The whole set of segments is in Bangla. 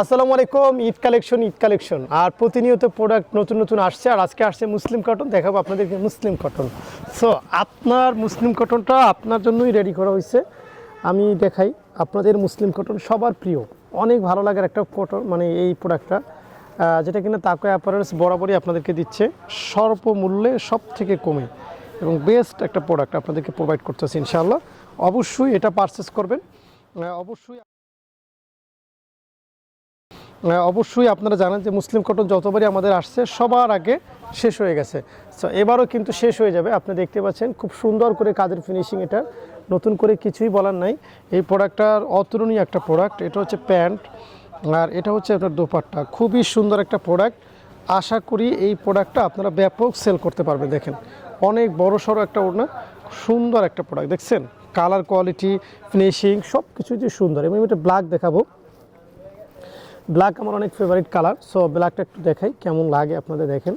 আসসালামু আলাইকুম, ঈদ কালেকশন ঈদ কালেকশন। আর প্রতিনিয়ত প্রোডাক্ট নতুন নতুন আসছে, আর আজকে আসছে মুসলিম কটন দেখাবো আপনাদেরকে মুসলিম কটন সো আপনার মুসলিম কটনটা আপনার জন্যই রেডি করা হয়েছে। আমি দেখাই, আপনাদের মুসলিম কটন সবার প্রিয়। অনেক ভালো লাগার একটা কটন মানে এই প্রোডাক্টটা যেটা কিনা তাকে অ্যাপারেন্স বরাবরই আপনাদেরকে দিচ্ছে। স্বল্প মূল্যে সব থেকে কমে এবং বেস্ট একটা প্রোডাক্ট আপনাদেরকে প্রোভাইড করতেছে, ইনশাআল্লাহ। অবশ্যই এটা পারচেস করবেন। অবশ্যই অবশ্যই আপনারা জানেন যে মুসলিম কটন যতবারই আমাদের আসছে, সবার আগে শেষ হয়ে গেছে। সো এবারও কিন্তু শেষ হয়ে যাবে। আপনি দেখতে পাচ্ছেন খুব সুন্দর করে কাজের ফিনিশিং এটা। নতুন করে কিছুই বলার নাই। এই প্রোডাক্টটার অতুলনীয় একটা প্রোডাক্ট এটা হচ্ছে প্যান্ট। আর এটা হচ্ছে আপনার দোপাট্টা। খুবই সুন্দর একটা প্রোডাক্ট আশা করি এই প্রোডাক্টটা আপনারা ব্যাপক সেল করতে পারবেন। দেখেন, অনেক বড় সড়ো একটা ওড়না, সুন্দর একটা প্রোডাক্ট দেখছেন? কালার কোয়ালিটি ফিনিশিং সব কিছুই যে সুন্দর। এবং একটা ব্ল্যাক দেখাবো। ব্ল্যাক আমার অনেক ফেভারিট কালার সো ব্ল্যাকটা একটু দেখাই, কেমন লাগে আপনাদের দেখেন।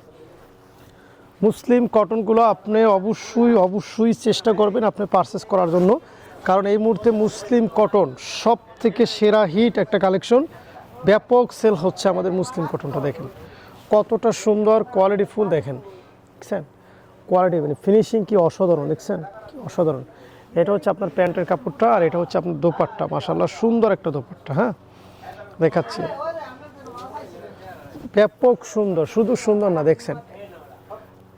মুসলিম কটনগুলো আপনি অবশ্যই অবশ্যই চেষ্টা করবেন আপনি পারচেস করার জন্য, কারণ এই মুহূর্তে মুসলিম কটন সব থেকে সেরা হিট একটা কালেকশন ব্যাপক সেল হচ্ছে আমাদের মুসলিম কটনটা দেখেন। কতটা সুন্দর কোয়ালিটি ফুল দেখেন, দেখছেন? কোয়ালিটি মানে ফিনিশিং কি অসাধারণ, দেখছেন? কি অসাধারণ। এটা হচ্ছে আপনার প্যান্টের কাপড়টা আর এটা হচ্ছে আপনার দোপাট্টা মাসাল্লাহ সুন্দর একটা দোপাট্টা হ্যাঁ? দেখাচ্ছি। ব্যাপক সুন্দর, শুধু সুন্দর না, দেখছেন?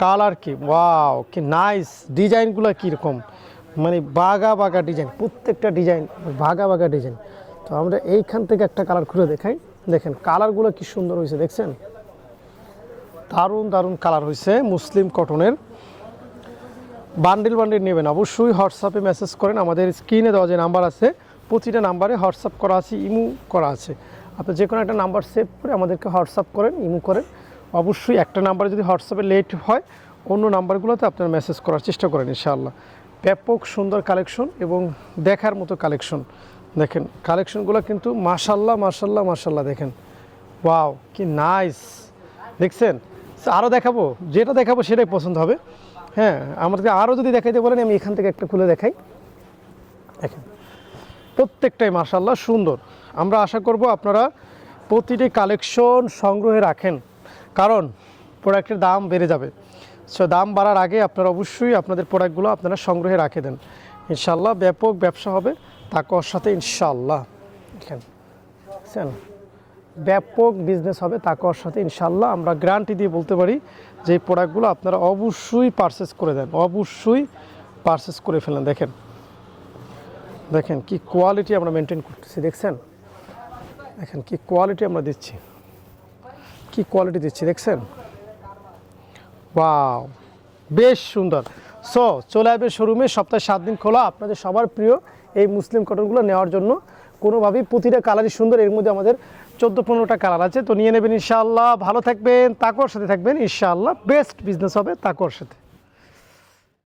কালার কি? ওয়াও কি নাইস ডিজাইনগুলো কীরকম? মানে বাগা বাগা ডিজাইন প্রত্যেকটা ডিজাইন বাগা বাগা ডিজাইন তো আমরা এইখান থেকে একটা কালার খুলে দেখাই। দেখেন কালারগুলো কি সুন্দর হয়েছে, দেখছেন? দারুণ দারুণ কালার হয়েছে মুসলিম কটনের বান্ডিল বান্ডিল নেবেন। অবশ্যই হোয়াটসঅ্যাপে মেসেজ করেন। আমাদের স্ক্রিনে দেওয়া যে নাম্বার আছে প্রতিটা নাম্বারে হোয়াটসঅ্যাপ করা আছে, ইমু করা আছে। আপনি যে কোনো একটা নাম্বার সেভ করে আমাদেরকে হোয়াটসঅ্যাপ করেন, ইমু করেন। অবশ্যই একটা নাম্বারে যদি হোয়াটসঅ্যাপে লেট হয়, অন্য নাম্বারগুলোতে আপনার মেসেজ করার চেষ্টা করেন ইনশাআল্লাহ। ব্যাপক সুন্দর কালেকশন এবং দেখার মতো কালেকশন। দেখেন, কালেকশনগুলো কিন্তু মাশাল্লাহ মাশাল্লাহ মাশাল্লাহ দেখেন। ওয়াও, কি নাইস। দেখছেন? আরও দেখাবো, যেটা দেখাবো সেটাই পছন্দ হবে। হ্যাঁ আমাদেরকে আরও যদি দেখাইতে বলেন, আমি এখান থেকে একটা খুলে দেখাই। দেখেন। প্রত্যেকটাই মার্শাল্লাহ সুন্দর। আমরা আশা করব আপনারা প্রতিটি কালেকশন সংগ্রহে রাখেন, কারণ প্রোডাক্টের দাম বেড়ে যাবে। সো দাম বাড়ার আগে আপনারা অবশ্যই আপনাদের প্রোডাক্টগুলো আপনারা সংগ্রহে রাখে দেন। ইনশাল্লাহ ব্যাপক ব্যবসা হবে তাকর সাথে ইনশাল্লাহ দেখেন বুঝছেন ব্যাপক বিজনেস হবে তাকর সাথে ইনশাল্লাহ আমরা গ্যারান্টি দিয়ে বলতে পারি যে এই প্রোডাক্টগুলো আপনারা অবশ্যই পারচেস করে দেন, অবশ্যই পারচেস করে ফেলেন। দেখেন দেখেন কি কোয়ালিটি আমরা মেনটেন করতেছি, দেখছেন? দেখেন কি কোয়ালিটি আমরা দিচ্ছি। কি কোয়ালিটি দিচ্ছি, দেখছেন? ওয়াও বেশ সুন্দর। সো চলে আসবে শোরুমে সপ্তাহে সাত দিন খোলা। আপনাদের সবার প্রিয় এই মুসলিম কটনগুলো নেওয়ার জন্য কোনোভাবেই প্রতিটা কালারই সুন্দর। এর মধ্যে আমাদের চোদ্দ পনেরোটা কালার আছে। তো নিয়ে নেবেন ইনশাআল্লাহ। ভালো থাকবেন তাকর সাথে থাকবেন। ইনশাআল্লাহ বেস্ট বিজনেস হবে তাকর সাথে।